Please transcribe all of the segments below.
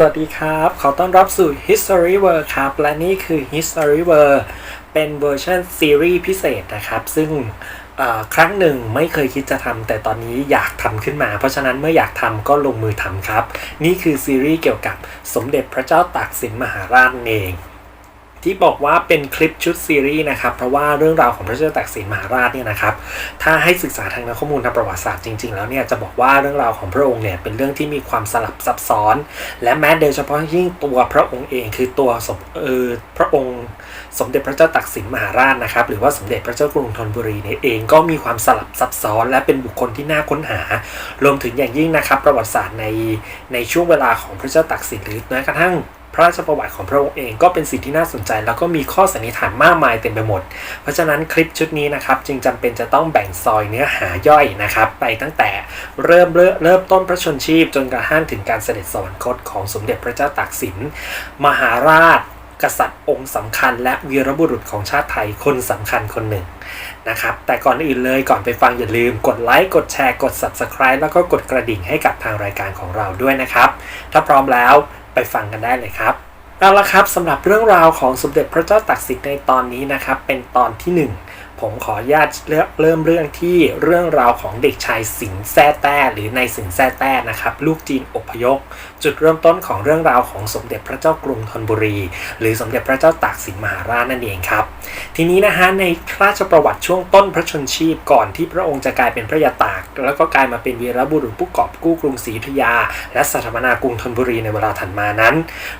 สวัสดีครับ ขอต้อนรับสู่ History World ครับ และนี่คือ History World เป็นเวอร์ชันซีรีส์พิเศษนะครับ ซึ่งครั้งหนึ่งไม่เคยคิดจะทำแต่ตอนนี้อยากทำขึ้นมา เพราะฉะนั้นเมื่ออยากทำก็ลงมือทำครับ นี่คือซีรีส์เกี่ยวกับสมเด็จพระเจ้าตากสินมหาราชเอง ที่บอกว่าเป็นคลิปชุดซีรีส์นะครับ เพราะว่าเรื่องราวของพระเจ้าตากสินมหาราชเนี่ยนะครับ ถ้าให้ศึกษาทางนักข้อมูลทางประวัติศาสตร์จริงๆ แล้วเนี่ยจะบอกว่าเรื่องราวของพระองค์เนี่ยเป็นเรื่องที่มีความสลับซับซ้อน และแม้โดยเฉพาะยิ่งตัวพระองค์เองคือตัวสมเออพระองค์ สมเด็จพระเจ้าตากสินมหาราชนะครับ หรือว่าสมเด็จพระเจ้ากรุงธนบุรีเนี่ยเองก็มีความสลับซับซ้อน และเป็นบุคคลที่น่าค้นหา รวมถึงอย่างยิ่งนะครับ ประวัติศาสตร์ในในช่วงเวลาของพระเจ้าตากสินหรือแม้กระทั่ง พระราชประวัติของพระองค์เองก็เป็นสิ่งที่น่าสนใจ แล้วก็มีข้อสันนิษฐานมากมายเต็มไปหมด เพราะฉะนั้นคลิปชุดนี้นะครับ จึงจำเป็นจะต้องแบ่งซอยเนื้อหาย่อยนะครับ ไปตั้งแต่เริ่มเริ่มต้นพระชนชีพ จนกระทั่งถึงการเสด็จสวรรคตของสมเด็จพระเจ้าตากสิน มหาราช กษัตริย์องค์สำคัญ และวีรบุรุษของชาติไทยคนสำคัญคนหนึ่งนะครับแต่ก่อนอื่นเลยก่อนไปฟังอย่าลืมกดไลค์ กดแชร์ กด Subscribe แล้วก็กดกระดิ่งให้กับทางรายการของเราด้วยนะครับ ถ้าพร้อมแล้ว ไปฟังกันได้เลยครับเอาละครับสำหรับเรื่องราวของสมเด็จพระเจ้าตากสินในตอนนี้นะครับ เป็นตอนที่หนึ่งผมขออนุญาตเริ่มเริ่มเรื่องที่เรื่องราวของเด็กชายสิงแซ่แต้หรือในสิงแซ่แต้นะครับ ลูกจีนอพยพจุดเริ่มต้นของเรื่องราวของสมเด็จพระเจ้ากรุงธนบุรี หรือสมเด็จพระเจ้าตากสินมหาราชนั่นเองครับ ทีนี้นะฮะในพระราชประวัติช่วงต้นพระชนชีพก่อนที่พระองค์จะกลายเป็นพระยาตาก แล้วก็กลายมาเป็นวีรบุรุษผู้กอบกู้กรุงศรีอยุธยา และสถาปนากรุงธนบุรีในเวลาถัดมานั้น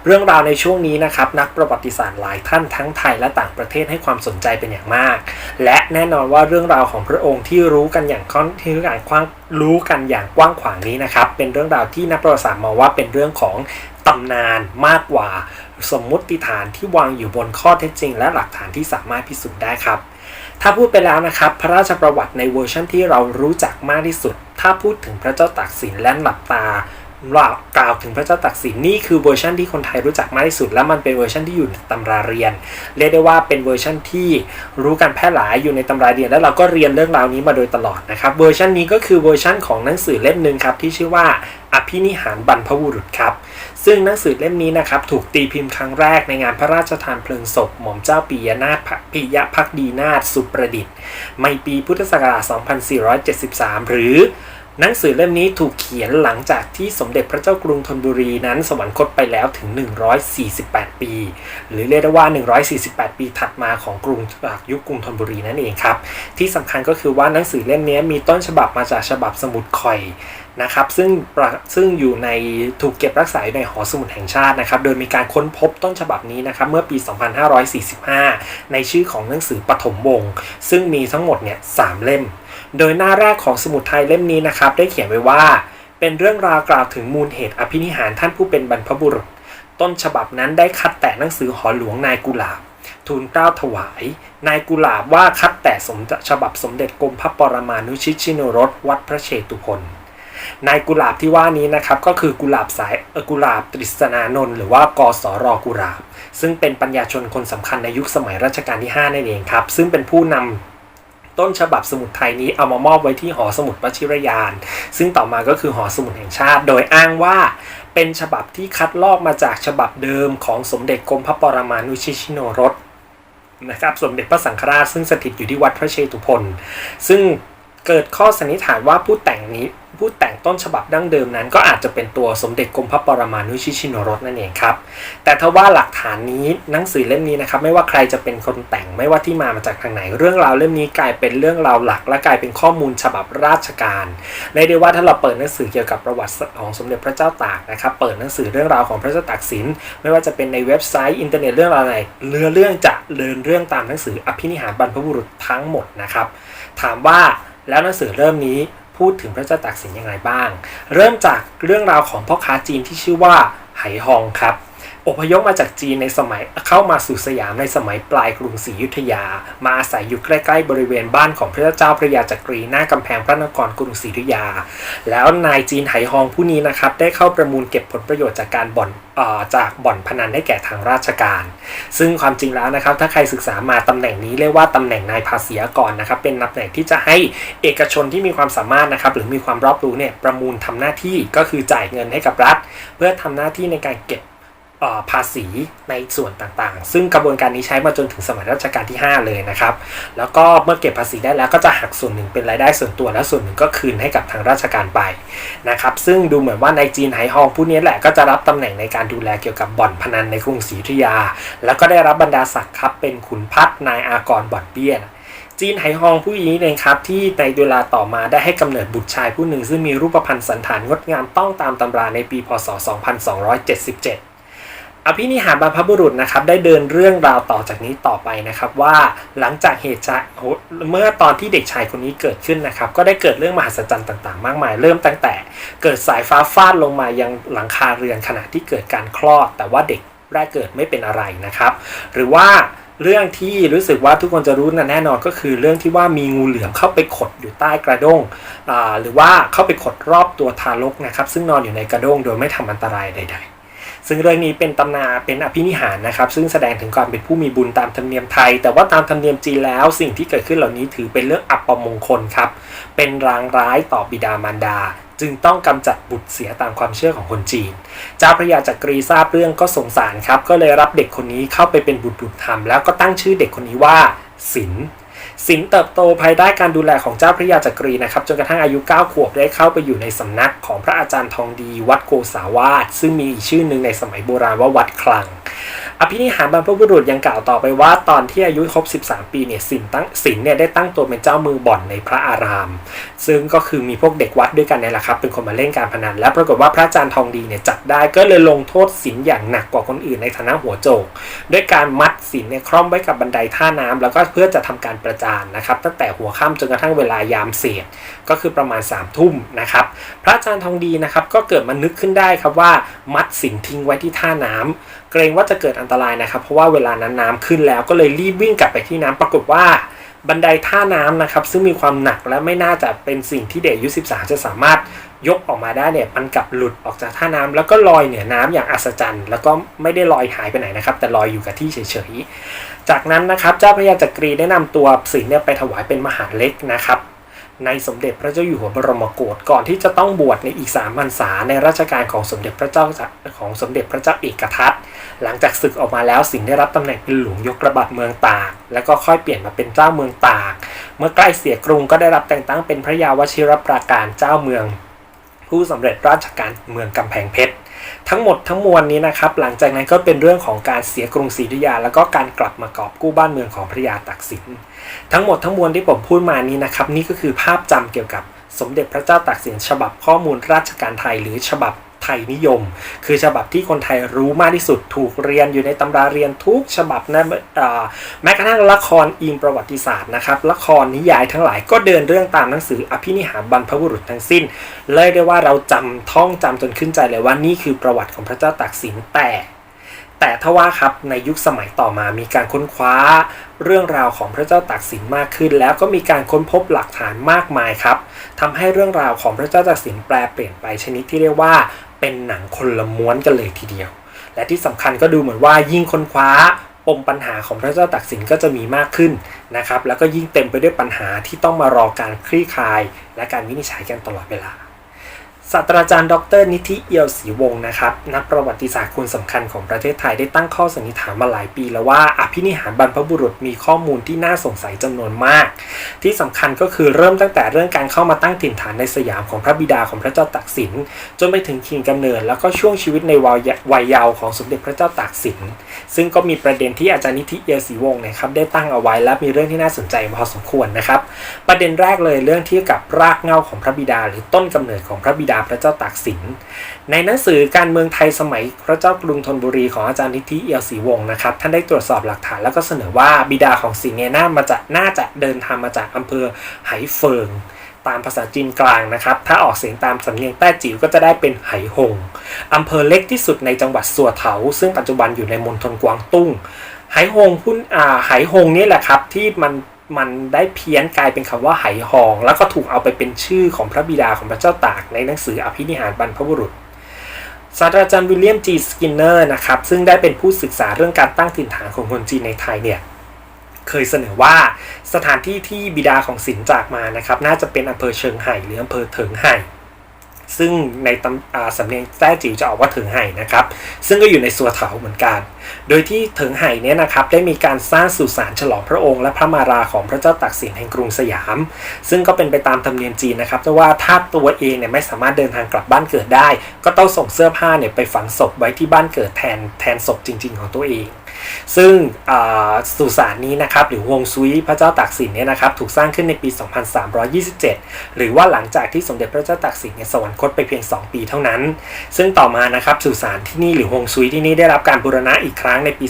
เรื่องราวในช่วงนี้นะครับนักประวัติศาสตร์หลายท่านทั้งไทยและต่างประเทศให้ความสนใจเป็นอย่างมาก และแน่นอนว่าเรื่องราวของพระองค์ที่รู้กันอย่างค่อนที่รู้กันกว้างรู้กันอย่างกว้างขวางนี้นะครับเป็นเรื่องราวที่นักประวัติศาสตร์มองว่าเป็นเรื่องของตำนานมากกว่า สมมุติฐานที่วางอยู่บนข้อเท็จจริง และหลักฐานที่สามารถพิสูจน์ได้ครับ ถ้าพูดไปแล้วนะครับ พระราชประวัติในเวอร์ชันที่เรารู้จักมากที่สุด ถ้าพูดถึงพระเจ้าตากสินและหลับตา กล่าวถึงพระเจ้าตากสินนี่คือเวอร์ชันที่คนไทยรู้จักมากที่สุด และมันเป็นเวอร์ชันที่อยู่ในตำราเรียน เรียกได้ว่าเป็นเวอร์ชันที่รู้กันแพร่หลายอยู่ในตำราเรียน และเราก็เรียนเรื่องราวนี้มาโดยตลอดนะครับเวอร์ชันนี้ก็คือเวอร์ชันของหนังสือเล่มหนึ่งครับที่ชื่อว่าอภินิหารบรรพบุรุษครับ ซึ่งหนังสือเล่มนี้นะครับถูกตีพิมพ์ครั้งแรกในงานพระราชทานเพลิงศพ หม่อมเจ้าปิยนาถปิยพักดีนาถสุประดิษฐ์ในปีพุทธศักราช 2473 หรือ หนังสือเล่มนี้ถูกเขียนหลังจากที่สมเด็จพระเจ้ากรุงธนบุรีนั้นสวรรคตไปแล้วถึง 148 ปี หรือเรียกได้ว่า 148 ปีถัดมาของกรุงยุคกรุงธนบุรีนั่นเองครับ ที่สำคัญก็คือว่าหนังสือเล่มนี้มีต้นฉบับมาจากฉบับสมุดคอยนะครับซึ่งซึ่งอยู่ในถูกเก็บรักษาอยู่ในหอสมุดแห่งชาตินะครับโดยมีการค้นพบต้นฉบับนี้นะครับเมื่อปี 2545 ในชื่อของหนังสือปฐมวงศ์ซึ่งมีทั้งหมดเนี่ยสามเล่ม โดยหน้าแรกของสมุดไทยเล่มนี้นะครับ ได้เขียนไว้ว่า เป็นเรื่องราวกล่าวถึงมูลเหตุอภินิหารท่านผู้เป็นบรรพบุรุษ ต้นฉบับนั้นได้คัดแต่หนังสือหอหลวงนายกุหลาบทูลเกล้าถวาย นายกุหลาบว่าคัดแต่สมฉบับสมเด็จกรมพระปรมานุชิตชินรสวัดพระเชตุพนนายกุหลาบที่ว่านี้นะครับก็คือกุหลาบสายกุหลาบตริษนานนท์หรือว่ากสรกุหลาบ ซึ่งเป็นปัญญาชนคนสำคัญในยุคสมัยรัชกาลที่ 5 นั่นเองครับ ซึ่งเป็นผู้นำ ต้นฉบับสมุดไทยนี้เอามามอบไว้ที่หอสมุดวชิรยาน ซึ่งต่อมาก็คือหอสมุดแห่งชาติ โดยอ้างว่าเป็นฉบับที่คัดลอกมาจากฉบับเดิมของสมเด็จกรมพระปรมานุชิชิโนรสนะครับสมเด็จพระสังฆราชซึ่งสถิตอยู่ที่วัดพระเชตุพนซึ่งเกิดข้อสันนิษฐานว่าผู้แต่งนี้ ผู้แต่งต้นฉบับดั้งเดิมนั้น ก็อาจจะเป็นตัวสมเด็จกรมพระปรมานุชิชินรสนั่นเองครับ แต่ถ้าว่าหลักฐานนี้หนังสือเล่มนี้นะครับไม่ว่าใครจะเป็นคนแต่งไม่ว่าที่มามาจากทางไหน เรื่องราวเล่มนี้กลายเป็นเรื่องราวหลัก และกลายเป็นข้อมูลฉบับราชการเรียกได้ว่าถ้าเราเปิดหนังสือเกี่ยวกับประวัติของสมเด็จพระเจ้าตากนะครับเปิดหนังสือเรื่องราวของพระเจ้าตากสินไม่ว่าจะเป็นในเว็บไซต์อินเทอร์เน็ตเรื่องอะไรเรือเรื่องจะเดินเรื่องตามหนังสืออภินิหารบรรพบุรุษทั้งหมดนะครับถามว่าแล้วหนังสือเริ่มนี้ พูดถึงพระเจ้าตากสินอย่างไรบ้าง เริ่มจากเรื่องราวของพ่อค้าจีนที่ชื่อว่าไหหองครับ อพยพมาจากจีนในสมัยเข้ามาสู่สยามในสมัยปลายกรุงศรีอยุธยา มาอาศัยอยู่ใกล้ๆบริเวณบ้านของพระเจ้าพระยาจักรีหน้ากำแพงพระนครกรุงศรีอยุธยา แล้วนายจีนไหหองผู้นี้นะครับได้เข้าประมูลเก็บผลประโยชน์จากการบ่อนออจากบ่อนพนันให้แก่ทางราชการ ซึ่งความจริงแล้วนะครับ ถ้าใครศึกษามาตำแหน่งนี้เรียกว่าตำแหน่งนายภาษีกรนะครับ เป็นตำแหน่งที่จะให้เอกชนที่มีความสามารถนะครับ หรือมีความรอบรู้เนี่ยประมูลทำหน้าที่ก็คือจ่ายเงินให้กับรัฐ เพื่อทำหน้าที่ในการเก็บ ภาษีในส่วนต่างๆ ซึ่งกระบวนการนี้ใช้มาจนถึงสมัยรัชกาลที่ 5 เลยนะครับ แล้วก็เมื่อเก็บภาษีได้แล้วก็จะหักส่วนหนึ่งเป็นรายได้ส่วนตัว และส่วนหนึ่งก็คืนให้กับทางราชการไปนะครับ ซึ่งดูเหมือนว่าในจีนไหฮองผู้นี้แหละก็จะรับตำแหน่งในการดูแลเกี่ยวกับบ่อนพนันในกรุงศรีอยุธยา แล้วก็ได้รับบรรดาศักดิ์ครับเป็นขุนพัฒนายอากรบ่อนเบี้ยจีนไหฮองผู้นี้เองครับที่ในเวลาต่อมาได้ให้กำเนิดบุตรชายผู้หนึ่งซึ่งมีรูปพรรณสันฐานงดงามต้องตามตำราในปีพศ 2277 อภินิหารบรรพบุรุษนะครับได้เดินเรื่องราวต่อจากนี้ต่อไปนะครับว่าหลังจากเหตุจะเมื่อตอนที่เด็กชายคนนี้เกิดขึ้นนะครับ ก็ได้เกิดเรื่องมหัศจรรย์ต่างๆ มากมาย เริ่มตั้งแต่ เกิดสายฟ้าฟาดลงมายังหลังคาเรือนขณะที่เกิดการคลอด แต่ว่าเด็กแรกเกิดไม่เป็นอะไรนะครับ หรือว่าเรื่องที่รู้สึกว่าทุกคนจะรู้นะแน่นอนก็คือเรื่องที่ว่ามีงูเหลือมเข้าไปขดอยู่ใต้กระด้งหรือว่าเข้าไปขดรอบตัวทารกนะครับ ซึ่งนอนอยู่ในกระด้งโดยไม่ทำอันตรายใด ๆ ซึ่งเรื่องนี้เป็นตำนาเป็นอภินิหารนะครับ ซึ่งแสดงถึงความเป็นผู้มีบุญตามธรรมเนียมไทย แต่ว่าตามธรรมเนียมจีนแล้ว สิ่งที่เกิดขึ้นเหล่านี้ถือเป็นเรื่องอัปมงคลครับ เป็นรางร้ายต่อบิดามารดา จึงต้องกำจัดบุตรเสียตามความเชื่อของคนจีน เจ้าพระยาจักรีทราบเรื่องก็สงสารครับ ก็เลยรับเด็กคนนี้เข้าไปเป็นบุตรบุตรธรรมแล้วก็ตั้งชื่อเด็กคนนี้ว่าสิน สินเติบโตภายใต้การดูแลของเจ้าพระยาจักรีนะครับจนกระทั่งอายุ 9 ขวบได้เข้าไปอยู่ในสำนักของพระอาจารย์ทองดีวัดโกสาวาสซึ่งมีอีกชื่อหนึ่งในสมัยโบราณว่าวัดคลัง อภินิหารบรรพบุรุษยังกล่าวต่อไปว่า ตอนที่อายุครบ 13 ปีเนี่ยสินตั้งสินเนี่ยได้ตั้งตัวเป็นเจ้ามือบ่อนในพระอาราม ซึ่งก็คือมีพวกเด็กวัดด้วยกันเนี่ยแหละครับเป็นคนมาเล่นการพนัน และปรากฏว่าพระอาจารย์ทองดีเนี่ยจับได้ก็เลยลงโทษสินอย่างหนักกว่าคนอื่นในฐานะหัวโจกด้วยการมัดสินเนี่ยคล่อมไว้กับบันไดท่าน้ำแล้วก็เพื่อจะทำการประจานนะครับตั้งแต่หัวค่ำจนกระทั่งเวลายามเสียดก็คือประมาณ3ามทุ่มนะครับพระอาจารย์ทองดีนะครับก็เกิดมานึกขึ้นได้ครับว่ามัดสินทิ้งไว้ที่ท่าน้ำเกรงว่าจะเกิดอันตรายนะครับ เพราะว่าเวลานั้นน้ำขึ้นแล้วก็เลยรีบวิ่งกลับไปที่น้ำปรากฏว่าบันไดท่าน้ำนะครับซึ่งมีความหนักและไม่น่าจะเป็นสิ่งที่เด็กอายุ13 จะสามารถ ยกออกมาได้เนี่ยมันกลับหลุดออกจากท่าน้ำแล้วก็ลอยเหนือน้ำอย่างอัศจรรย์ แล้วก็ไม่ได้ลอยหายไปไหนนะครับ แต่ลอยอยู่กับที่เฉยๆ จากนั้นนะครับเจ้าพระยาจักรีได้นำตัวสิงห์เนี่ยไปถวายเป็นมหาเล็กนะครับในสมเด็จพระเจ้าอยู่หัวบรมโกศก่อนที่จะต้องบวชในอีกสามพรรษาในรัชกาลของสมเด็จพระเจ้าของสมเด็จพระเจ้าเอกทัตหลังจากศึกออกมาแล้วสิงห์ได้รับตำแหน่งเป็นหลวงยกระบัดเมืองตาก แล้วก็ค่อยเปลี่ยนมาเป็นเจ้าเมืองตาก เมื่อใกล้เสียกรุงก็ได้รับแต่งตั้งเป็นพระยาวชิรปราการเจ้าเมือง ผู้สำเร็จราชการเมืองกำแพงเพชรทั้งหมดทั้งมวลนี้นะครับ หลังจากนั้นก็เป็นเรื่องของการเสียกรุงศรีอยุธยา แล้วก็การกลับมากอบกู้บ้านเมืองของพระยาตากสิน ทั้งหมดทั้งมวลที่ผมพูดมานี้นะครับ นี่ก็คือภาพจำเกี่ยวกับสมเด็จพระเจ้าตากสินฉบับข้อมูลราชการไทยหรือฉบับ ไทยนิยม คือฉบับที่คนไทยรู้มากที่สุดถูกเรียนอยู่ในตำราเรียนทุกฉบับนะแม้กระทั่งละครอิงประวัติศาสตร์นะครับละครนิยายทั้งหลายก็เดินเรื่องตามหนังสืออภินิหารบรรพบุรุษทั้งสิ้น เลยได้ว่าเราจำท่องจำจนขึ้นใจเลยว่านี่คือประวัติของพระเจ้าตากสินแต่แต่ถ้าว่าครับในยุคสมัยต่อมามีการค้นคว้าเรื่องราวของพระเจ้าตากสินมากขึ้น แล้วก็มีการค้นพบหลักฐานมากมายครับทำให้เรื่องราวของพระเจ้าตากสินแปลเปลี่ยนไปชนิดที่เรียกว่า เป็นหนังคนละม้วนกันเลยทีเดียว และที่สำคัญก็ดูเหมือนว่ายิ่งค้นคว้าปมปัญหาของพระเจ้าตากสินก็จะมีมากขึ้นนะครับ แล้วก็ยิ่งเต็มไปด้วยปัญหาที่ต้องมารอการคลี่คลาย และการวินิจฉัยกันตลอดเวลา ศาสตราจารย์ดร นิธิเอียวศรีวงศ์นะครับ นักประวัติศาสตร์คนสำคัญของประเทศไทยได้ตั้งข้อสันนิษฐานมาหลายปีแล้วว่า อภินิหารบรรพบุรุษมีข้อมูลที่น่าสงสัยจำนวนมาก ที่สำคัญก็คือเริ่มตั้งแต่เรื่องการเข้ามาตั้งถิ่นฐานในสยามของพระบิดาของพระเจ้าตากสิน จนไปถึงถิ่นกำเนิด แล้วก็ช่วงชีวิตในวัยยเยาว์ของสมเด็จพระเจ้าตากสิน ซึ่งก็มีประเด็นที่อาจารย์นิธิเอียวศรีวงศ์นะครับได้ตั้งเอาไว้และมีเรื่องที่น่าสนใจพอสมควรนะครับ ประเด็นแรกเลยเรื่องที่กับรากเหง้าของพระบิดา หรือต้นกำเนิดของพระบิดาพระเจ้าตากสิน ในหนังสือการเมืองไทยสมัยพระเจ้ากรุงธนบุรีของอาจารย์นิธิเอียวศรีวงศ์นะครับ ท่านได้ตรวจสอบหลักฐานแล้วก็เสนอว่าบิดาของสิงเนี่ยน่ามาจากน่าจะเดินทางมาจากอำเภอไหเฟิงตามภาษาจีนกลางนะครับ ถ้าออกเสียงตามสำเนียงแต้จิ๋วก็จะได้เป็นไหหง อำเภอเล็กที่สุดในจังหวัดสัวเถา ซึ่งปัจจุบันอยู่ในมณฑลกวางตุ้ง ไหหงพุ่นอ่าไหหงนี่แหละครับที่มัน มันได้เพี้ยนกลายเป็นคำว่าไหหอง แล้วก็ถูกเอาไปเป็นชื่อของพระบิดาของพระเจ้าตากในหนังสืออภินิหารบรรพบุรุษศาสตราจารย์วิลเลียมจีสกินเนอร์นะครับซึ่งได้เป็นผู้ศึกษาเรื่องการตั้งถิ่นฐานของคนจีนในไทยเนี่ยเคยเสนอว่าสถานที่ที่บิดาของสินจากมานะครับน่าจะเป็นอำเภอเชิงไห่หรืออำเภอเถิงไห่ ซึ่งในตำอ่าสำเนียงแต้จิ๋วจะออกว่าเถิงไห่นะครับ ซึ่งก็อยู่ในสัวเถาเหมือนกัน โดยที่เถิงไห่เนี่ยนะครับได้มีการสร้างสุสานฉลองพระองค์และพระมาราของพระเจ้าตากสินแห่งกรุงสยาม ซึ่งก็เป็นไปตามธรรมเนียมจีนนะครับแต่ว่าถ้าตัวเองเนี่ยไม่สามารถเดินทางกลับบ้านเกิดได้ ก็ต้องส่งเสื้อผ้าเนี่ยไปฝังศพไว้ที่บ้านเกิดแทนแทนศพจริง ๆ ของตัวเอง ซึ่งสุสานนี้นะครับหรือฮวงซุยพระเจ้าตากสินเนี่ยนะครับถูกสร้างขึ้นในปี 2327 หรือว่าหลังจากที่สมเด็จพระเจ้าตากสินเนี่ยสวรรคตไปเพียง 2 ปีเท่านั้น ซึ่งต่อมานะครับสุสานที่นี่หรือฮวงซุยที่นี่ได้รับการบูรณะอีกครั้งในปี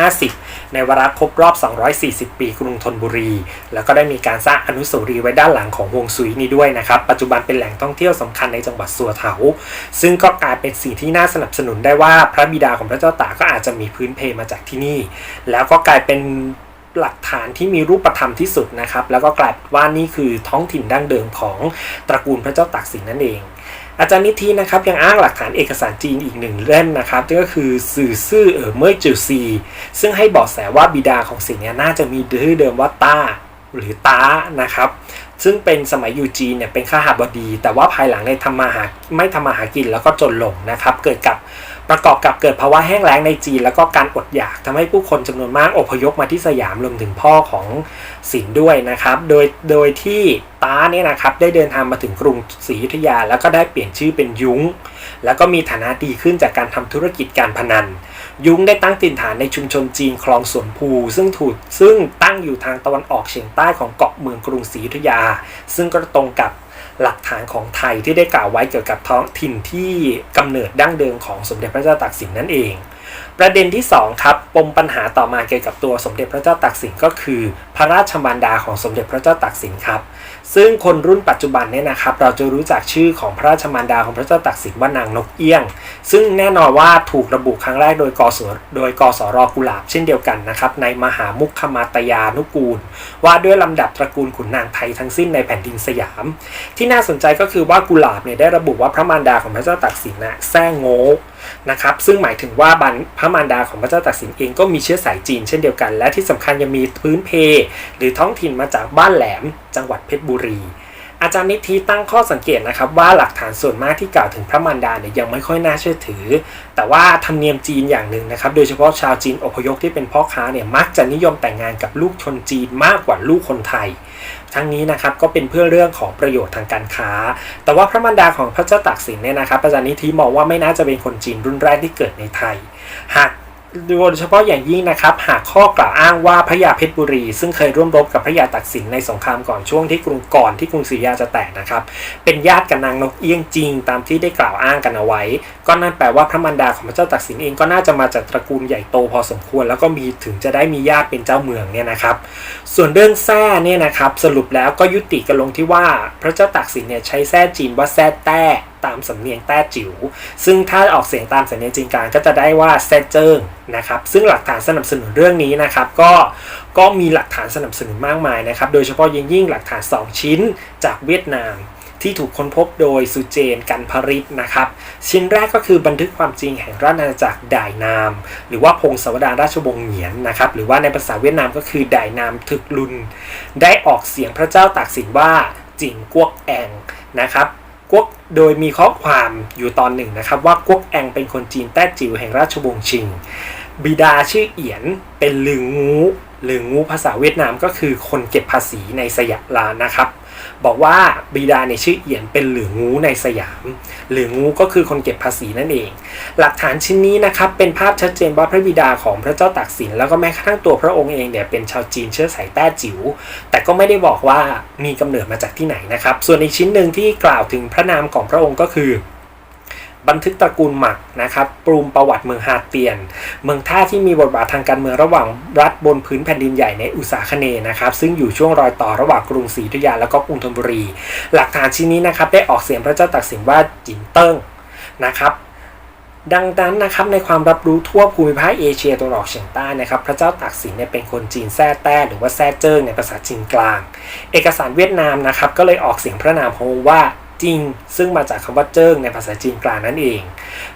2550 ในวาระครบรอบ 240 ปีกรุงธนบุรี แล้วก็ได้มีการสร้างอนุสาวรีย์ไว้ด้านหลังของฮวงซุยนี้ด้วยนะครับปัจจุบันเป็นแหล่งท่องเที่ยวสำคัญในจังหวัดสัวเถา ซึ่งก็กลายเป็นสิ่งที่น่าสนับสนุนได้ว่าพระบิดาของพระเจ้าตากก็อาจจะมีพื้นเพมาจากที่นี่ แล้วก็กลายเป็นหลักฐานที่มีรูปธรรมที่สุดนะครับ แล้วก็กลายว่านี่คือท้องถิ่นดั้งเดิมของตระกูลพระเจ้าตากสินนั่นเอง อาจารย์นิธินะครับยังอ้างหลักฐานเอกสารจีนอีกหนึ่งเล่มนะครับก็คือสื่อซื่อเอ๋อเมื่อจือซีซึ่งให้บอกแสว่าบิดาของสิ่งนี้น่าจะมีชื่อเดิมว่าต้าหรือต้านะครับ ซึ่งเป็นสมัยยูจีนเนี่ยเป็นข้าหาบดี แต่ว่าภายหลังในทำมาหาไม่ทำมาหากินแล้วก็จนลงนะครับ เกิดกับประกอบกับเกิดภาวะแห้งแล้งในจีน แล้วก็การอดอยากทำให้ผู้คนจำนวนมากอพยพมาที่สยามรวมถึงพ่อของสินด้วยนะครับ โดยโดยที่ต้าเนี่ยนะครับได้เดินทางมาถึงกรุงศรีอยุธยา แล้วก็ได้เปลี่ยนชื่อเป็นยุ้ง แล้วก็มีฐานะดีขึ้นจากการทำธุรกิจการพนัน ยุ้งได้ตั้งถิ่นฐานในชุมชนจีนคลองสวนภูซึ่งถูกซึ่งตั้งอยู่ทางตะวันออกเฉียงใต้ของเกาะเมืองกรุงศรีอยุธยา ซึ่งก็ตรงกับหลักฐานของไทยที่ได้กล่าวไว้เกี่ยวกับท้องถิ่นที่กำเนิดดั้งเดิมของสมเด็จพระเจ้าตากสินนั่นเอง ประเด็นที่ 2 ครับปมปัญหาต่อมาเกี่ยวกับตัวสมเด็จพระเจ้าตากสินก็คือ พระราชมารดาของสมเด็จพระเจ้าตากสินครับ ซึ่งคนรุ่นปัจจุบันเนี่ยนะครับ เราจะรู้จักชื่อของพระราชมารดาของพระเจ้าตากสินว่านางนกเอี้ยง ซึ่งแน่นอนว่าถูกระบุครั้งแรกโดยกสโดยกสรกุหลาบเช่นเดียวกันนะครับในมหามุขมาตยานุกูล ว่าด้วยลำดับตระกูลขุนนางไทยทั้งสิ้นในแผ่นดินสยาม ที่น่าสนใจก็คือว่ากุหลาบเนี่ยได้ระบุว่าพระมารดาของพระเจ้าตากสินนะแซ่โง่นะครับซึ่งหมายถึงว่าบรรพระมารดาของพระเจ้าตากสินเองก็มีเชื้อสายจีนเช่นเดียวกัน และที่สำคัญยังมีพื้นเพ หรือท้องถิ่นมาจากบ้านแหลมจังหวัดเพชรบุรี อาจารย์นิธิตั้งข้อสังเกตนะครับว่าหลักฐานส่วนมากที่กล่าวถึงพระมารดาเนี่ยยังไม่ค่อยน่าเชื่อถือ แต่ว่าธรรมเนียมจีนอย่างหนึ่งนะครับโดยเฉพาะชาวจีนอพยพที่เป็นพ่อค้าเนี่ยมักจะนิยมแต่งงานกับลูกชนจีนมากกว่าลูกคนไทย ทั้งนี้นะครับก็เป็นเพื่อเรื่องของประโยชน์ทางการค้า แต่ว่าพระมารดาของพระเจ้าตากสินเนี่ยนะครับอาจารย์นิธิมองว่าไม่น่าจะเป็นคนจีนรุ่นแรกที่เกิดในไทย หาก โดยเฉพาะอย่างยิ่งนะครับ หากข้อกล่าวอ้างว่าพระยาเพชรบุรี ซึ่งเคยร่วมรบกับพระยาตากสินในสงครามก่อนช่วงที่กรุงก่อนที่กรุงศรีอยุธยาจะแตกนะครับ เป็นญาติกับนางนกเอี้ยงจริง ตามที่ได้กล่าวอ้างกันเอาไว้ ก็นั่นแปลว่าพระมารดาของพระเจ้าตากสินเองก็น่าจะมาจากตระกูลใหญ่โตพอสมควร แล้วก็มีถึงจะได้มีญาติเป็นเจ้าเมืองเนี่ยนะครับ ส่วนเรื่องแท้เนี่ยนะครับสรุปแล้วก็ยุติกันลงที่ว่าพระเจ้าตากสินเนี่ยใช้แท้จีนว่าแท้แต้ ตามสำเนียงแต้จิ๋วซึ่งถ้าออกเสียงตามสำเนียงจีนกลางก็จะได้ว่าแซเจิ้งนะครับซึ่งหลักฐานสนับสนุนเรื่องนี้นะครับก็ก็มีหลักฐานสนับสนุนมากมายนะครับโดยเฉพาะยิ่งยิ่งหลักฐาน 2 ชิ้นจากเวียดนามที่ถูกค้นพบโดยสุเจนกันพริตนะครับ ชิ้นแรกก็คือบันทึกความจริงแห่งราชอาณาจักรด่ายนาม หรือว่าพงศาวดารราชวงศ์เหงียนนะครับหรือว่าในภาษาเวียดนามก็คือด่ายนามถึกลุน ได้ออกเสียงพระเจ้าตากสินว่าจิงกวกแองนะครับกวก โดยมีข้อความอยู่ตอนหนึ่งนะครับว่ากวกแองเป็นคนจีนแต้จิ๋วแห่งราชวงศ์ชิง บิดาชื่อเอียนเป็นลึง งูลึงงูภาษาเวียดนามก็คือคนเก็บภาษีในสยามลานะครับ บอกว่าบิดาในชื่อเอียนเป็นหลืองูในสยามหลืองูก็คือคนเก็บภาษีนั่นเอง หลักฐานชิ้นนี้นะครับเป็นภาพชัดเจนว่าพระบิดาของพระเจ้าตากสิน แล้วก็แม้กระทั่งตัวพระองค์เองเนี่ยเป็นชาวจีนเชื้อสายแต้จิ๋วแต่ก็ไม่ได้บอกว่ามีกำเนิดมาจากที่ไหนนะครับ ส่วนอีกชิ้นหนึ่งที่กล่าวถึงพระนามของพระองค์ก็คือ บันทึกตระกูลหมักนะครับปรุมประวัติเมืองฮาเตียน เมืองท่าที่มีบทบาททางการเมืองระหว่างรัฐบนพื้นแผ่นดินใหญ่ในอุษาคเนนะครับ ซึ่งอยู่ช่วงรอยต่อระหว่างกรุงศรีอยุธยาแล้วก็กรุงธนบุรี หลักฐานชิ้นนี้นะครับได้ออกเสียงพระเจ้าตากสินว่าจินเติ้งนะครับดังนั้นนะครับในความรับรู้ทั่วภูมิภาคเอเชียตะวันออกเฉียงใต้นะครับพระเจ้าตากสินเนี่ยเป็นคนจีนแท้แต้หรือว่าแท้เจิ้งในภาษาจีนกลาง เอกสารเวียดนามนะครับก็เลยออกเสียงพระนามขององค์ว่า จริง ซึ่งมาจากคำว่าเจิ้งในภาษาจีนกลางนั่นเอง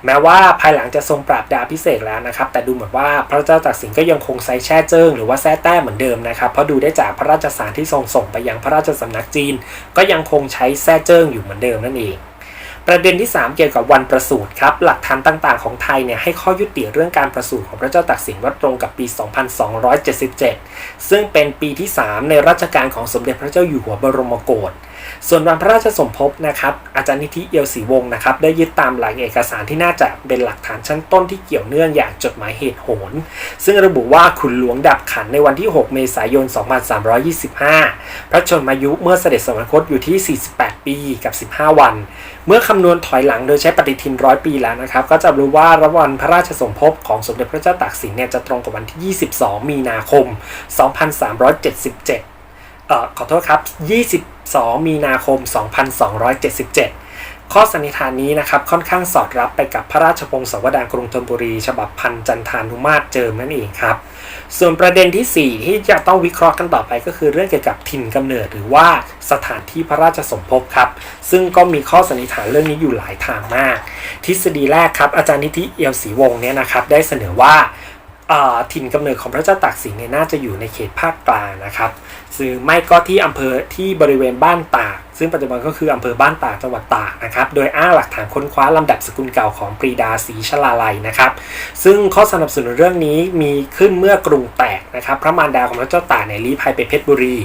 แม้ว่าภายหลังจะทรงปราบดาพิเศษแล้วนะครับ แต่ดูเหมือนว่าพระเจ้าตากสินก็ยังคงใช้แช่เจิ้งหรือว่าแท้แต้เหมือนเดิมนะครับ เพราะดูได้จากพระราชสารที่ทรงส่งไปยังพระราชสำนักจีน ก็ยังคงใช้แท้เจิ้งอยู่เหมือนเดิมนั่นเองประเด็นที่ 3 เกี่ยวกับวันประสูติครับ หลักฐานต่างๆ ของไทยเนี่ยให้ข้อยุติเรื่องการประสูติของพระเจ้าตากสินว่าตรงกับปี 2277 ซึ่งเป็นปีที่ 3 ในรัชกาลของสมเด็จพระเจ้าอยู่หัวบรมโกศ ส่วนวันพระราชสมภพนะครับอาจารย์นิธิเอียวศรีวงศ์นะครับได้ยึดตามหลักเอกสารที่น่าจะเป็นหลักฐานชั้นต้นที่เกี่ยวเนื่องอย่างจดหมายเหตุโหน ซึ่งระบุว่าขุนหลวงดับขันในวันที่ 6 เมษายน 2325 พระชนมายุเมื่อเสด็จสวรรคตอยู่ที่ 48 ปีกับ 15 วัน เมื่อคำนวณถอยหลังโดยใช้ปฏิทินร้อยปีแล้วนะครับก็จะรู้ว่าระวันพระราชสมภพของสมเด็จพระเจ้าตากสินเนี่ยจะตรงกับวันที่ 22 มีนาคม 2377 ออขอโทษครับ 22 มีนาคม 2277 ข้อสันนิษฐานนี้นะครับค่อนข้างสอดรับไปกับพระราชพงศาวดารกรุงธนบุรี ฉบับพันจันทานุมาตรเจิมนั่นเองครับ ส่วนประเด็นที่ 4 ที่จะต้องวิเคราะห์กันต่อไปก็คือเรื่องเกี่ยวกับถิ่นกำเนิดหรือว่าสถานที่พระราชสมภพครับ ซึ่งก็มีข้อสันนิษฐานเรื่องนี้อยู่หลายทางมาก ทฤษฎีแรกครับอาจารย์นิธิเอียวศรีวงศ์เนี่ยนะครับได้เสนอว่า ถิ่นกำเนิดของพระเจ้าตากสินเนี่ยน่าจะอยู่ในเขตภาคกลางนะครับซึ่งไม่ก็ที่อำเภอที่บริเวณบ้านตาก ซึ่งปัจจุบันก็คืออำเภอบ้านตากจังหวัดตากนะครับ โดยอ้างหลักฐานค้นคว้าลำดับสกุลเก่าของปรีดาศรีชลาลัยนะครับ ซึ่งข้อสนับสนุนเรื่องนี้มีขึ้นเมื่อกรุงแตกนะครับ พระมารดาของพระเจ้าตากเนี่ยลี้ภัยไปเพชรบุรี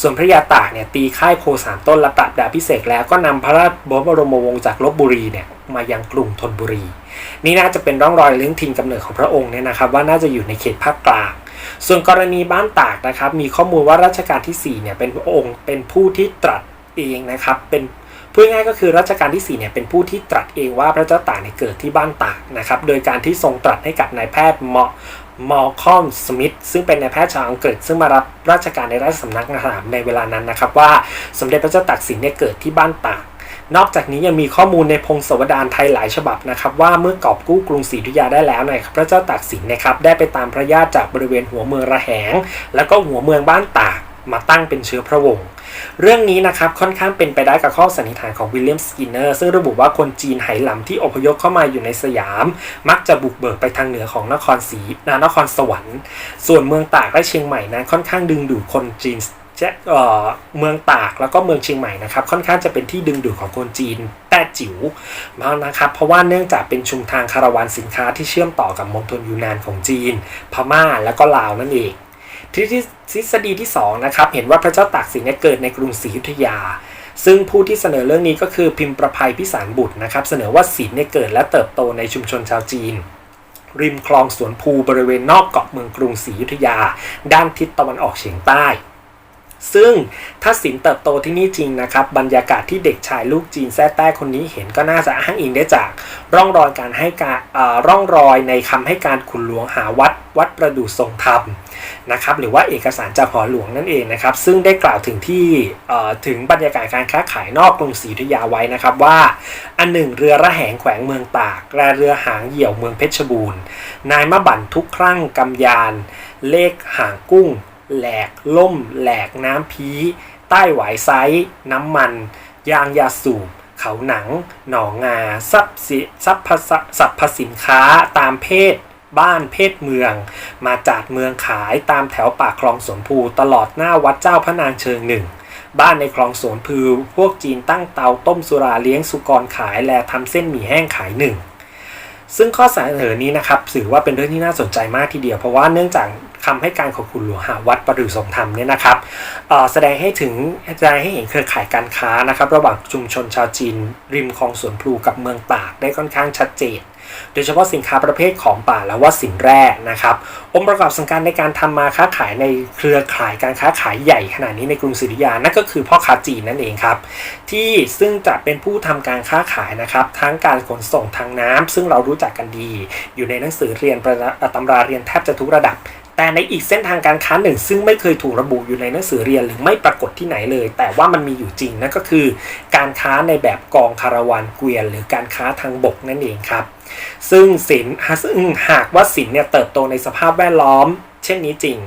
ส่วนพระยาตากเนี่ยตีค่ายโพสามต้นและปรับดาพิเศษแล้วก็นำพระราชบรมวงศ์จากลบบุรีเนี่ยมายังกรุงธนบุรี นี่น่าจะเป็นร่องรอยเรื่องถิ่นกำเนิดของพระองค์เนี่ยนะครับ ว่าน่าจะอยู่ในเขตภาคกลาง ส่วนกรณีบ้านตากนะครับมีข้อมูลว่ารัชกาลที่4เนี่ยเป็นพระองค์เป็นผู้ที่ตรัสเองนะครับเป็นพูดง่ายก็คือรัชกาลที่4เนี่ยเป็นผู้ที่ตรัสเองว่าพระเจ้าตากเนี่ยเกิดที่บ้านตากนะครับโดยการที่ทรงตรัสให้กับนายแพทย์เมอมอลคอมสมิธซึ่งเป็นนายแพทย์ชาวอังกฤษ ซึ่งมารับราชการในราชสำนักทหารในเวลานั้นนะครับว่าสมเด็จพระเจ้าตากสินเนี่ยเกิดที่บ้านตาก นอกจากนี้ยังมีข้อมูลในพงศาวดารไทยหลายฉบับนะครับว่าเมื่อกอบกู้กรุงศรีอยุธยาได้แล้วนะครับพระเจ้าตากสินนะครับได้ไปตามพระญาติจากบริเวณหัวเมืองระแหง แล้วก็หัวเมืองบ้านตากมาตั้งเป็นเชื้อพระวงศ์เรื่องนี้นะครับค่อนข้างเป็นไปได้กับข้อสันนิษฐานของวิลเลียมสกินเนอร์ซึ่งระบุว่าคนจีนไหหลำที่อพยพเข้ามาอยู่ในสยาม มักจะบุกเบิกไปทางเหนือของนครศรีนครสวรรค์ ส่วนเมืองตากและเชียงใหม่นั้นค่อนข้างดึงดูดคนจีน เอ่อเมืองตากแล้วก็เมืองเชียงใหม่นะครับ ค่อนข้างจะเป็นที่ดึงดูดของคนจีนแต้จิ๋วมากนะครับ เพราะว่าเนื่องจากเป็นชุมทางคาราวานสินค้าที่เชื่อมต่อกับมณฑลยูนานของจีน พม่าแล้วก็ลาวนั่นเองทฤษฎีที่2นะครับเห็นว่าพระเจ้าตากสินเนี่ยเกิดในกรุงศรีอยุธยา ซึ่งผู้ที่เสนอเรื่องนี้ก็คือพิมพ์ประภัยพิสารบุตรนะครับ เสนอว่าศิลเนี่ยเกิดและเติบโตในชุมชนชาวจีนริมคลองสวนภูบริเวณนอกเกาะเมืองกรุงศรีอยุธยา ด้านทิศตะวันออกเฉียงใต้ ซึ่งถ้าศิลเติบโตที่นี่จริงนะครับ บรรยากาศที่เด็กชายลูกจีนแท้แต้คนนี้เห็นก็น่าจะอ้างอิงได้จาก ร่องรอยการให้การร่องรอยในคำให้การขุนหลวงหาวัดวัดประดู่ทรงธรรมนะครับหรือว่าเอกสารจากหอหลวงนั่นเองนะครับ ซึ่งได้กล่าวถึงที่ถึงบรรยากาศการค้าขายนอกกรุงศรีอยุธยาไว้นะครับว่า อันหนึ่งเรือระแหงแขวงเมืองตากและเรือหางเหี่ยวเมืองเพชรบูรณ์ นายมะบั่นทุกครั้งกำยาน เลขหางกุ้ง แหลกล่ม แหลกน้ำพีใต้หวายไซน้ำมัน ยางยาสูบ เขาหนัง หนองงาทรัพย์สิทรัพสัพพสินค้าตามเพศ บ้านเพศเมือง มาจากเมืองขายตามแถวปากคลองสวนภูตลอดหน้าวัดเจ้าพระนางเชิงหนึ่งบ้านในคลองสวนพือ พวกจีนตั้งเตาต้มสุราเลี้ยงสุกรขายและทำเส้นหมี่แห้งขายหนึ่ง ซึ่งข้อเสนอนี้นะครับถือว่าเป็นเรื่องที่น่าสนใจมากทีเดียว เพราะว่าเนื่องจาก คำให้การของคุณหลวงหาวัดประดู่ทรงธรรมเนี่ยนะครับแสดงให้ถึงแสดงให้เห็นเครือข่ายการค้านะครับระหว่างชุมชนชาวจีน ริมคลองสวนพลูกับเมืองตากได้ค่อนข้างชัดเจน โดยเฉพาะสินค้าประเภทของป่าและว่าสินแร่นะครับ องค์ประกอบสำคัญในการทำมาค้าขายในเครือข่ายการค้าขายใหญ่ขนาดนี้ในกรุงศรีอยุธยานั่นก็คือพ่อค้าจีนนั่นเองครับ ที่ซึ่งจะเป็นผู้ทำการค้าขายนะครับ ทั้งการขนส่งทางน้ำซึ่งเรารู้จักกันดี อยู่ในหนังสือเรียนประตำราเรียนแทบจะทุกระดับ แต่ในอีกเส้นทางการค้าหนึ่ง ซึ่งไม่เคยถูกระบุอยู่ในหนังสือเรียนหรือไม่ปรากฏที่ไหนเลย แต่ว่ามันมีอยู่จริงนั่นก็คือ การค้าในแบบกองคาราวานเกวียน หรือการค้าทางบกนั่นเองครับ ซึ่งสินซึ่งหากว่าสินเนี่ยเติบโตในสภาพแวดล้อมเช่นนี้จริง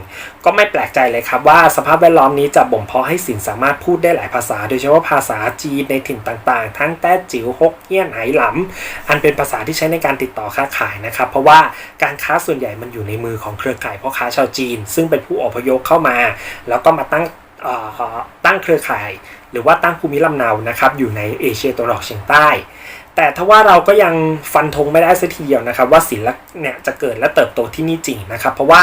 ก็ไม่แปลกใจเลยครับว่าสภาพแวดล้อมนี้จะบ่มเพาะให้สินสามารถพูดได้หลายภาษา โดยเฉพาะภาษาจีนในถิ่นต่างๆ ทั้งแต้จิ๋วฮกเอี้ยนไหหลำอันเป็นภาษาที่ใช้ในการติดต่อค้าขายนะครับ เพราะว่าการค้าส่วนใหญ่มันอยู่ในมือของเครือข่ายพ่อค้าชาวจีน ซึ่งเป็นผู้อพยพเข้ามา แล้วก็มาตั้งเอ่อตั้งเครือข่าย หรือว่าตั้งภูมิลำเนานะครับอยู่ในเอเชียตะวันออกเฉียงใต้ แต่ถ้าว่าเราก็ยังฟันธงไม่ได้สัทีเดียวนะครับ ว่าศิลป์เนี่ยจะเกิดและเติบโตที่นี่จริงนะครับ เพราะว่า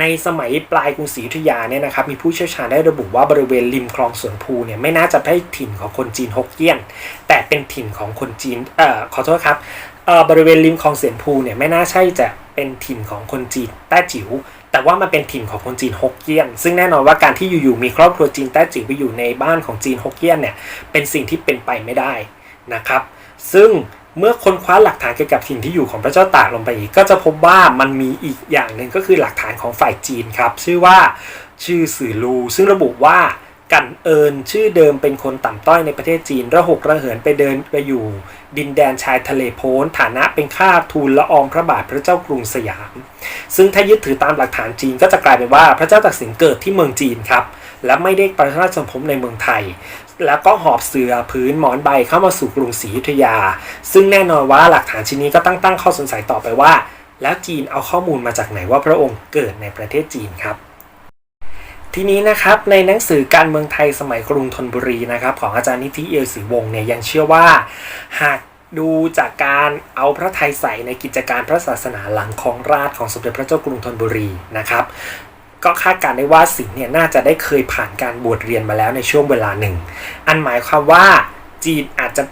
ในสมัยปลายกรุงศรีอยุธยาเนี่ยนะครับมีผู้เชี่ยวชาญได้ระบุว่าบริเวณริมคลองสวนภูเนี่ยไม่น่าจะเป็นถิ่นของคนจีนฮกเกี้ยน แต่เป็นถิ่นของคนจีนเอ่อขอโทษครับเอ่อบริเวณริมคลองเสียนภูเนี่ยไม่น่าใช่จะเป็นถิ่นของคนจีนแต้จิ๋วแต่ว่ามันเป็นถิ่นของคนจีนฮกเกี้ยน ซึ่งแน่นอนว่าการที่อยู่ๆมีครอบครัวจีนแต้จิ๋วไปอยู่ในบ้านของจีนฮกเกี้ยนเนี่ยเป็นสิ่งที่เป็นไปไม่ได้นะครับ ซึ่งเมื่อค้นคว้าหลักฐานเกี่ยวกับถิ่นที่อยู่ของพระเจ้าตากลงไปอีก ก็จะพบว่ามันมีอีกอย่างหนึ่งก็คือหลักฐานของฝ่ายจีนครับ ชื่อว่าชื่อสื่อลู ซึ่งระบุว่ากันเอิญชื่อเดิมเป็นคนต่ำต้อยในประเทศจีน ระหกระเหินไปเดินไปอยู่ ดินแดนชายทะเลโพ้น ฐานะเป็นข้าทูลละอองพระบาทพระเจ้ากรุงสยาม ซึ่งถ้ายึดถือตามหลักฐานจีนก็จะกลายเป็นว่าพระเจ้าตากสินเกิดที่เมืองจีนครับและไม่ได้ประราชสมภพในเมืองไทย แล้วก็หอบเสือพื้นหมอนใบเข้ามาสู่กรุงศรีอยุธยา ซึ่งแน่นอนว่าหลักฐานชิ้นนี้ก็ตั้งตั้งข้อสงสัยต่อไปว่า แล้วจีนเอาข้อมูลมาจากไหนว่าพระองค์เกิดในประเทศจีนครับทีนี้นะครับในหนังสือการเมืองไทยสมัยกรุงธนบุรีนะครับของอาจารย์นิธิเอียวศรีวงศ์เนี่ยยังเชื่อว่า หากดูจากการเอาพระไทยใส่ในกิจการพระศาสนาหลังของราชของสมเด็จพระเจ้ากรุงธนบุรีนะครับ ก็คาดการณ์ได้ว่าสิงห์เนี่ยน่าจะได้เคยผ่านการบวชเรียนมาแล้วในช่วงเวลาหนึ่ง อันหมายความว่าจีนอาจจะ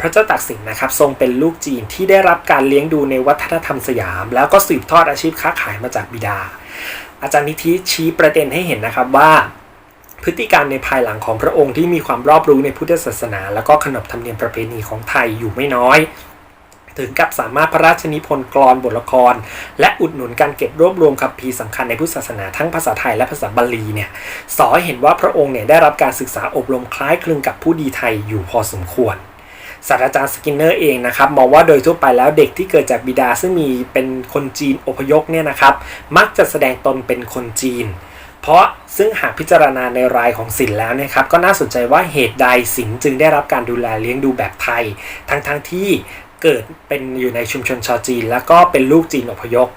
พระเจ้าตากสินนะครับ ทรงเป็นลูกจีนที่ได้รับการเลี้ยงดูในวัฒนธรรมสยาม แล้วก็สืบทอดอาชีพค้าขายมาจากบิดา อาจารย์นิธิชี้ประเด็นให้เห็นนะครับว่า พฤติการในภายหลังของพระองค์ที่มีความรอบรู้ในพุทธศาสนา แล้วก็ขนบธรรมเนียมประเพณีของไทยอยู่ไม่น้อย ถึงกับสามารถพระราชนิพนธ์กลอนบทละคร และอุดหนุนการเก็บรวบรวมคัมภีร์สำคัญในพุทธศาสนาทั้งภาษาไทยและภาษาบาลีเนี่ยสอให้เห็นว่าพระองค์เนี่ยได้รับการศึกษาอบรมคล้ายคลึงกับผู้ดีไทยอยู่พอสมควรศาสตราจารย์สกินเนอร์เองนะครับมองว่าโดยทั่วไปแล้วเด็กที่เกิดจากบิดาซึ่งมีเป็นคนจีนอพยพเนี่ยนะครับมักจะแสดงตนเป็นคนจีน เพราะซึ่งหากพิจารณาในรายของศิลแล้วนะครับก็น่าสนใจว่าเหตุใดศิลป์จึงได้รับการดูแลเลี้ยงดูแบบไทย ทั้งๆทที่ เกิดเป็นอยู่ในชุมชนชาวจีน แล้วก็เป็นลูกจีนอพยพ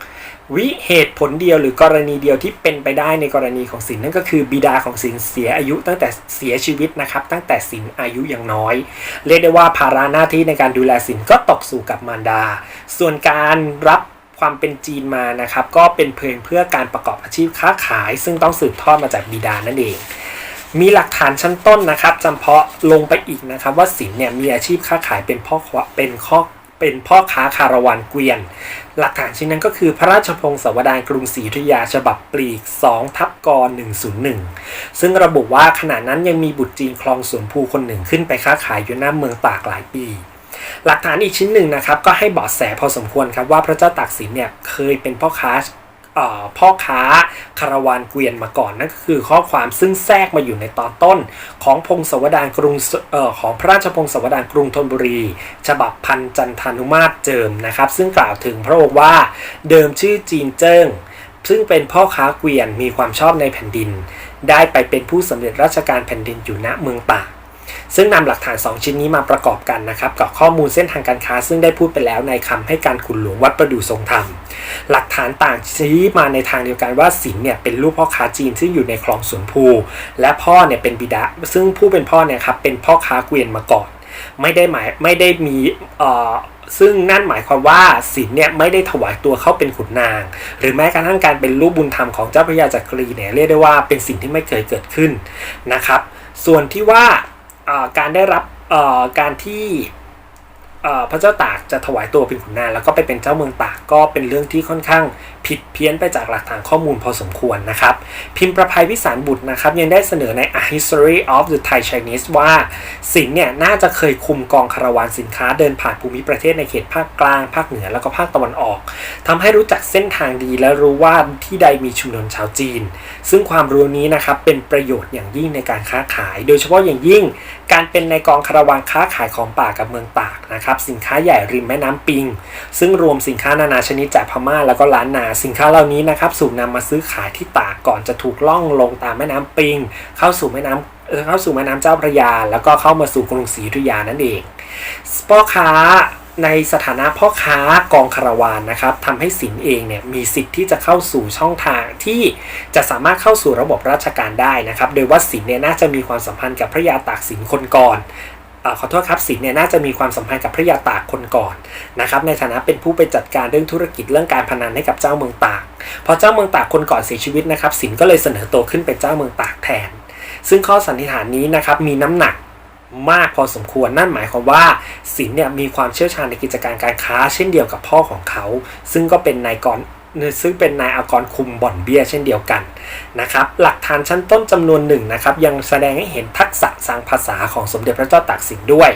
วิเหตุผลเดียวหรือกรณีเดียวที่เป็นไปได้ในกรณีของศิลนั่นก็คือบิดาของศิลเสียอายุตั้งแต่เสียชีวิตนะครับ ตั้งแต่ศิลอายุยังน้อย เรียกได้ว่าภาระหน้าที่ในการดูแลศิลก็ตกสู่กับมารดา ส่วนการรับความเป็นจีนมานะครับ ก็เป็นเพียงเพื่อการประกอบอาชีพค้าขาย ซึ่งต้องสืบทอดมาจากบิดานั่นเอง มีหลักฐานชั้นต้นนะครับจำเพาะลงไปอีกนะครับ ว่าศิลป์เนี่ยมีอาชีพค้าขายเป็นพ่อควเป็นข้อเป็นพ่อค้าคาราวานเกวียน หลักฐานชิ้นนั้นก็คือพระราชพงศาวดารกรุงศรีอยุธยาฉบับปลีก 2 ทับกร101 ซึ่งระบุว่าขณะนั้นยังมีบุตรจีนคลองสวนภูคนหนึ่งขึ้นไปค้าขายอยู่หน้าเมืองตากหลายปี หลักฐานอีกชิ้นหนึ่งนะครับ ก็ให้เบาะแสพอสมควรครับว่าพระเจ้าตากสินเนี่ยเคยเป็นพ่อค้า พ่อค้าคาราวานเกวียนมาก่อนนั่นก็คือข้อความซึ่งแทรกมาอยู่ในตอนต้น ของพงศาวดารกรุงออของพระราชพงศาวดารกรุงธนบุรี ฉบับพันจันทานุมาตรเจิมนะครับ ซึ่งกล่าวถึงพระองค์ว่าเดิมชื่อจีนเจิ้งซึ่งเป็นพ่อค้าเกวียนมีความชอบในแผ่นดิน ได้ไปเป็นผู้สำเร็จราชการแผ่นดินอยู่ณเมืองตาก ซึ่งนำหลักฐาน 2 ชิ้นนี้มาประกอบกันนะครับกับข้อมูลเส้นทางการค้า ซึ่งได้พูดไปแล้วในคำให้การขุนหลวงวัดประดู่ทรงธรรม หลักฐานต่างชี้มาในทางเดียวกันว่าสินเนี่ยเป็นลูกพ่อค้าจีนซึ่งอยู่ในคลองสวนภู และพ่อเนี่ยเป็นบิดา ซึ่งผู้เป็นพ่อเนี่ยครับเป็นพ่อค้าเกวียนมาก่อน ไม่ได้หมายไม่ได้มีเอ่อซึ่งนั่นหมายความว่าศิลเนี่ยไม่ได้ถวายตัวเข้าเป็นขุนนาง หรือแม้กระทั่งการเป็นลูกบุญธรรมของเจ้าพระยาจักรีเนี่ยเรียกได้ว่าเป็นสิ่งที่ไม่เคยเกิดขึ้นนะครับ ส่วนที่ว่า การได้รับการที่ พระเจ้าตากจะถวายตัวเป็นขุนนางแล้วก็ไปเป็นเจ้าเมืองตากก็เป็นเรื่องที่ค่อนข้างผิดเพี้ยนไปจากหลักฐานข้อมูลพอสมควรนะครับ พิมพ์ประภัยวิสารบุตรนะครับ ยังได้เสนอใน A History of the Thai Chinese ว่า สิงห์เนี่ยน่าจะเคยคุมกองคาราวานสินค้าเดินผ่านภูมิประเทศในเขตภาคกลาง ภาคเหนือแล้วก็ภาคตะวันออกทำให้รู้จักเส้นทางดีและรู้ว่าที่ใดมีชุมชนชาวจีน ซึ่งความรู้นี้นะครับเป็นประโยชน์อย่างยิ่งในการค้าขาย โดยเฉพาะอย่างยิ่ง การเป็นในกองคาราวานค้าขายของป่ากับเมืองตากนะครับสินค้าใหญ่ริมแม่น้ำปิง ซึ่งรวมสินค้านานาชนิดจากพม่าแล้วก็ล้านนาสินค้าเหล่านี้นะครับสูกนำมาซื้อขายที่ตากก่อนจะถูกล่องลงตามแม่น้ำปิง เข้าสู่แม่น้ำเอ่อเข้าสู่แม่น้ำเจ้าพระยา แล้วก็เข้ามาสู่กรุงศรีอยุธยานั่นเองพ่อค้าในสถานะพ่อค้ากองคาราวานนะครับทำให้สินเองเนี่ยมีสิทธิ์ที่จะเข้าสู่ช่องทางที่จะสามารถเข้าสู่ระบบราชการได้นะครับ โดยว่าสินเนี่ยน่าจะมีความสัมพันธ์กับพระยาตากสินคนก่อน ขอโทษครับสินเนี่ยน่าจะมีความสัมพันธ์กับพระยาตากคนก่อนนะครับในฐานะเป็นผู้ไปจัดการเรื่องธุรกิจเรื่องการพนันให้กับเจ้าเมืองตากพอเจ้าเมืองตากคนก่อนเสียชีวิตนะครับสินก็เลยเสนอตัวขึ้นเป็นเจ้าเมืองตากแทน ซึ่งข้อสันนิษฐานนี้นะครับมีน้ำหนักมากพอสมควรนั่นหมายความว่าสินเนี่ยมีความเชี่ยวชาญในกิจการการค้า เช่นเดียวกับพ่อของเขา ซึ่งก็เป็นนายกร ซึ่งเป็นนายอากรคุมบ่อนเบี้ยเช่นเดียวกันนะครับหลักฐานชั้นต้นจำนวนหนึ่งนะครับยังแสดงให้เห็นทักษะทางภาษาของสมเด็จพระเจ้าตากสินด้วย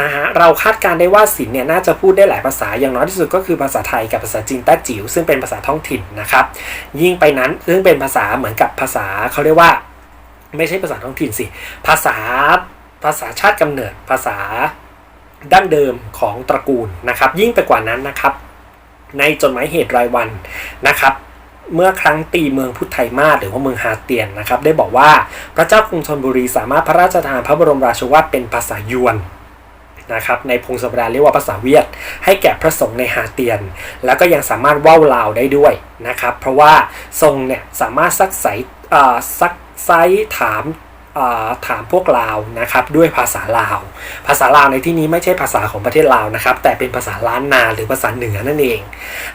นะฮะเราคาดการได้ว่าสินเนี่ยน่าจะพูดได้หลายภาษาอย่างน้อยที่สุดก็คือภาษาไทยกับภาษาจีนแต้จิ๋วซึ่งเป็นภาษาท้องถิ่นนะครับยิ่งไปนั้นซึ่งเป็นภาษาเหมือนกับภาษาเขาเรียกว่า ไม่ใช่ภาษาท้องถิ่นสิ ภาษาภาษาชาติกำเนิดภาษาดั้งเดิมของตระกูลนะครับยิ่งไปกว่านั้นนะครับ ในจดหมายเหตุรายวันนะครับเมื่อครั้งตีเมืองพุทธไทยมาศหรือว่าเมืองฮาเตียนนะครับได้บอกว่าพระเจ้ากรุงธนบุรีสามารถพระราชทานพระบรมราชวาทเป็นภาษายวนนะครับในพงศาวดารเรียกว่าภาษาเวียด ให้แก่พระสงฆ์ในฮาเตียน แล้วก็ยังสามารถว้าวลาวได้ด้วยนะครับเพราะว่าทรงเนี่ยสามารถซักไซซักไซถาม ถามพวกลาวนะครับด้วยภาษาลาว ภาษาลาวในที่นี้ไม่ใช่ภาษาของประเทศลาวนะครับแต่เป็นภาษาล้านนาหรือภาษาเหนือนั่นเอง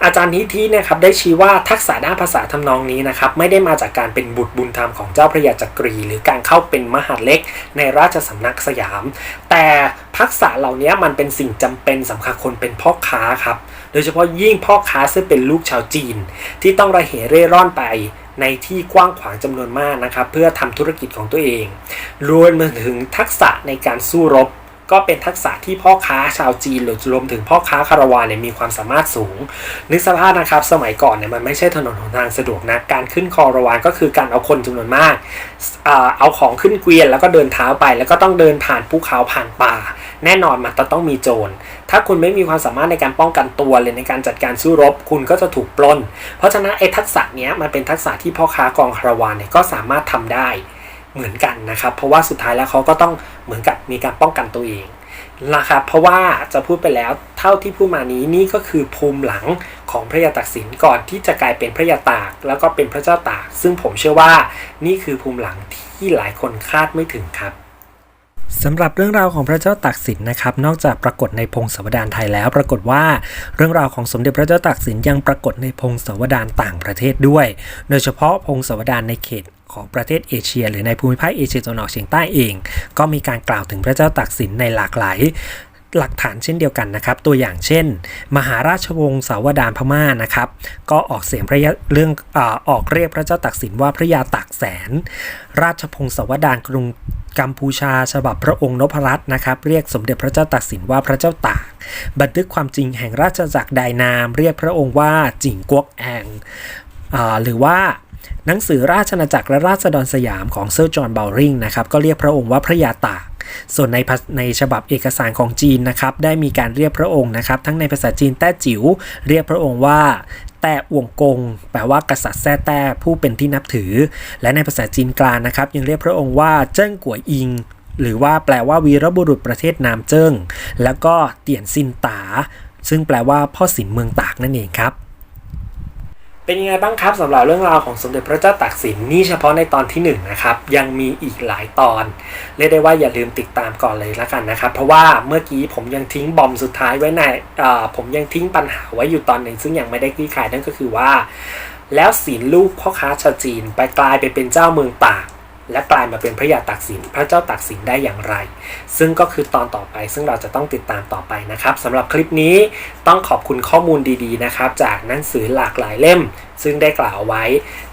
อาจารย์นิธินี่ยครับได้ชี้ว่าทักษะด้านภาษาทำนองนี้นะครับไม่ได้มาจากการเป็นบุตรบุญธรรมของเจ้าพระยาจักรี หรือการเข้าเป็นมหาดเล็กในราชสำนักสยาม แต่ทักษะเหล่านี้มันเป็นสิ่งจำเป็นสำคัญคนเป็นพ่อค้าครับโดยเฉพาะยิ่งพ่อค้าซึ่งเป็นลูกชาวจีน ที่ต้องระเหเร่ร่อนไป ในที่กว้างขวางจำนวนมากนะครับ เพื่อทำธุรกิจของตัวเองรวมถึงทักษะในการสู้รบ ก็เป็นทักษะที่พ่อค้าชาวจีนหรือรวมถึงพ่อค้าคาราวานเนี่ยมีความสามารถสูง นึกสภาพนะครับสมัยก่อนเนี่ยมันไม่ใช่ถนนหนทางสะดวกนะการขึ้นคอราวานก็คือการเอาคนจำนวนมาก เอาของขึ้นเกวียนแล้วก็เดินเท้าไป แล้วก็ต้องเดินผ่านภูเขาผ่านป่า แน่นอนมันจะต้องมีโจรถ้าคุณไม่มีความสามารถในการป้องกันตัวเลยในการจัดการสู้รบ คุณก็จะถูกปล้น เพราะฉะนั้นไอ้ทักษะเนี้ยมันเป็นทักษะที่พ่อค้ากองคาราวานเนี่ยก็สามารถทำได้ เหมือนกันนะครับ เพราะว่าสุดท้ายแล้วเขาก็ต้องเหมือนกับมีการป้องกันตัวเองนะครับเพราะว่าจะพูดไปแล้วเท่าที่พูดมานี้นี่ก็คือภูมิหลังของพระยาตากสินก่อนที่จะกลายเป็นพระยาตาก แล้วก็เป็นพระเจ้าตาก ซึ่งผมเชื่อว่านี่คือภูมิหลังที่หลายคนคาดไม่ถึงครับสำหรับเรื่องราวของพระเจ้าตากสินนะครับ นอกจากปรากฏในพงศาวดารไทยแล้ว ปรากฏว่าเรื่องราวของสมเด็จพระเจ้าตากสินยังปรากฏในพงศาวดารต่างประเทศด้วย โดยเฉพาะพงศาวดารในเขต ของประเทศเอเชีย หรือในภูมิภาคเอเชียตะวันออกเฉียงใต้เอง ก็มีการกล่าวถึงพระเจ้าตากสินในหลากหลายหลักฐานเช่นเดียวกันนะครับ ตัวอย่างเช่น มหาราชวงศ์สาวดารพม่านะครับ ก็ออกเสียงพระยาเรื่องอออกเรียกพระเจ้าตากสินว่าพระยาตากแสน ราชพงศ์สาวดารกรุงกัมพูชา ฉบับพระองค์นพรัตน์นะครับ เรียกสมเด็จพระเจ้าตากสินว่าพระเจ้าตาก บันทึกความจริงแห่งราชจักรไดนาม เรียกพระองค์ว่าจิงกวกแองหรือว่า หนังสือราชอาจักรและราษฎรสยามของเซอร์จอห์นเบลริงนะครับก็เรียกพระองค์ว่าพระยาตาก ส่วนในในฉบับเอกสารของจีนนะครับได้มีการเรียกพระองค์นะครับทั้งในภาษาจีนแต้จิ๋วเรียกพระองค์ว่าแต่อวงกง แปลว่ากษัตริย์แท้แต้ผู้เป็นที่นับถือ และในภาษาจีนกลางนะครับ ยังเรียกพระองค์ว่าเจิ้งกัวอิง หรือว่าแปลว่าวีรบุรุษประเทศนามเจิ้ง แล้วก็เตียนซินตา ซึ่งแปลว่าพ่อสินเมืองตากนั่นเองครับ เป็นยังไงบ้างครับสำหรับเรื่องราวของสมเด็จพระเจ้าตากสินนี่เฉพาะในตอนที่1นงนะครับยังมีอีกหลายตอน เรียกได้ว่าอย่าลืมติดตามก่อนเลยละกันนะครับ เพราะว่าเมื่อกี้ผมยังทิ้งบอมสุดท้ายไว้ในผมยังทิ้งปัญหาไว้อยู่ตอนหนึ่งซึ่งยังไม่ได้คลี่คลายนั่นก็คือว่า แล้วศีลลูกพ่อค้าชาวจีน ไปกลายไปเป็นเจ้าเมืองตาก และกลายมาเป็นพระยาตักสินพระเจ้าตักสินได้อย่างไร ซึ่งก็คือตอนต่อไป ซึ่งเราจะต้องติดตามต่อไปนะครับสำหรับคลิปนี้ต้องขอบคุณข้อมูลดีๆนะครับ จากหนังสือหลากหลายเล่ม ซึ่งได้กล่าวไว้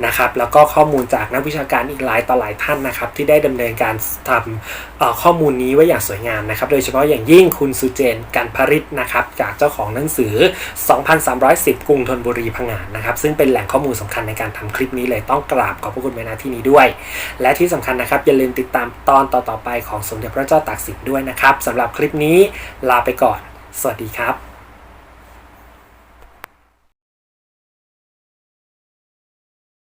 นะครับ แล้วก็ข้อมูลจากนักวิชาการอีกหลายต่อหลายท่านนะครับ ที่ได้ดำเนินการทำข้อมูลนี้ไว้อย่างสวยงามนะครับ โดยเฉพาะอย่างยิ่งคุณสุเจนกันพริตนะครับ จากเจ้าของหนังสือ 2,310 กรุงธนบุรีพังงานนะครับ ซึ่งเป็นแหล่งข้อมูลสำคัญในการทำคลิปนี้เลยต้องกราบขอบพระคุณไว้ณที่นี้ด้วย และที่สำคัญนะครับอย่าลืมติดตามตอนต่อๆไปของสมเด็จพระเจ้าตากสินด้วยนะครับสำหรับคลิปนี้ลาไปก่อน สวัสดีครับ